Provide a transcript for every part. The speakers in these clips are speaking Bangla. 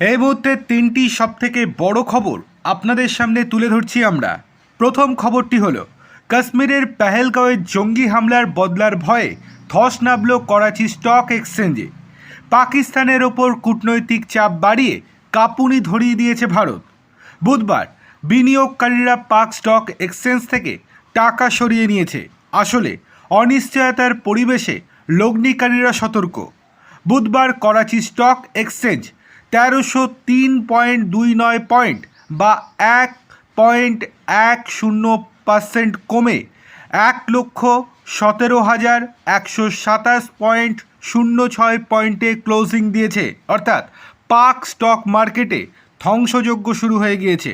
এই মুহূর্তে তিনটি সবথেকে বড় খবর আপনাদের সামনে তুলে ধরছি আমরা। প্রথম খবরটি হলো, কাশ্মীরের পেহেলগাঁওয়ে জঙ্গি হামলার বদলার ভয়ে ধস নামল করাচি স্টক এক্সচেঞ্জে। পাকিস্তানের ওপর কূটনৈতিক চাপ বাড়িয়ে কাঁপুনি ধরিয়ে দিয়েছে ভারত। বুধবার বিনিয়োগকারীরা পাক স্টক এক্সচেঞ্জ থেকে টাকা সরিয়ে নিয়েছে। আসলে, অনিশ্চয়তার পরিবেশে লগ্নিকারীরা সতর্ক। বুধবার করাচি স্টক এক্সচেঞ্জ তেরোশো তিন পয়েন্ট দুই নয় পয়েন্ট বা এক পয়েন্ট এক শূন্য পার্সেন্ট কমে এক লক্ষ সতেরো হাজার একশো সাতাশ পয়েন্ট শূন্য ছয় পয়েন্টে ক্লোজিং দিয়েছে। অর্থাৎ পাক স্টক মার্কেটে ধ্বংসযজ্ঞ শুরু হয়ে গিয়েছে।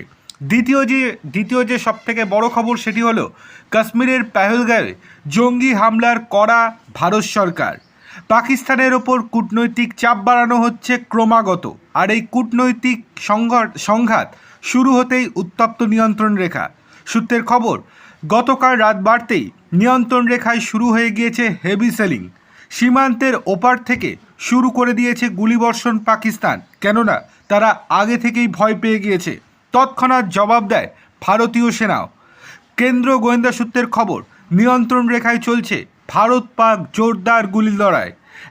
দ্বিতীয় যে দ্বিতীয় যে সবথেকে বড় খবর সেটি হলো, কাশ্মীরের পেহেলগাঁওয়ে জঙ্গি হামলার করা ভারত সরকার। পাকিস্তানের ওপর কূটনৈতিক চাপ বাড়ানো হচ্ছে ক্রমাগত, আর এই কূটনৈতিক সংঘাত শুরু হতেই উত্তপ্ত নিয়ন্ত্রণ রেখা। সূত্রের খবর, গতকাল রাত বাড়তেই নিয়ন্ত্রণ রেখায় শুরু হয়ে গিয়েছে হেভি সেলিং সীমান্তের ওপার থেকে শুরু করে দিয়েছে গুলিবর্ষণ পাকিস্তান, কেননা তারা আগে থেকেই ভয় পেয়ে গিয়েছে। তৎক্ষণাৎ জবাব দেয় ভারতীয় সেনাও। কেন্দ্র গোয়েন্দা সূত্রের খবর, নিয়ন্ত্রণ রেখায় চলছে ভারত পাক জোরদার গুলি লড়াই।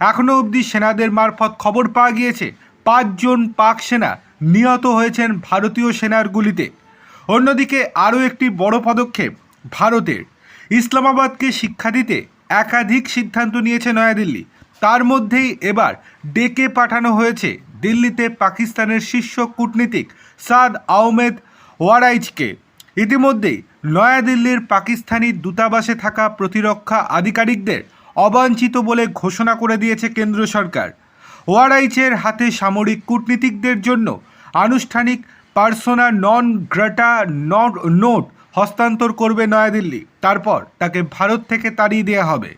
এখনও অবধি সেনাদের মারফত খবর পাওয়া গিয়েছে, পাঁচজন পাক সেনা নিহত হয়েছেন ভারতীয় সেনার গুলিতে। অন্যদিকে আরও একটি বড় পদক্ষেপ ভারতের। ইসলামাবাদকে শিক্ষা দিতে একাধিক সিদ্ধান্ত নিয়েছে নয়াদিল্লি। তার মধ্যেই এবার ডেকে পাঠানো হয়েছে দিল্লিতে পাকিস্তানের শীর্ষ কূটনীতিক সাদ আহমেদ ওয়ারাইজকে। ইতিমধ্যেই নয়াদিল্লির পাকিস্তানি দূতাবাসে থাকা প্রতিরক্ষা আধিকারিকদের অবাঞ্ছিত বলে ঘোষণা করে দিয়েছে কেন্দ্র সরকার। ওয়ারাইচের হাতে সামরিক কূটনীতিকদের জন্য আনুষ্ঠানিক persona non grata not note হস্তান্তর করবে নয়াদিল্লি তারপর তাকে ভারত থেকে তাড়িয়ে দেওয়া হবে।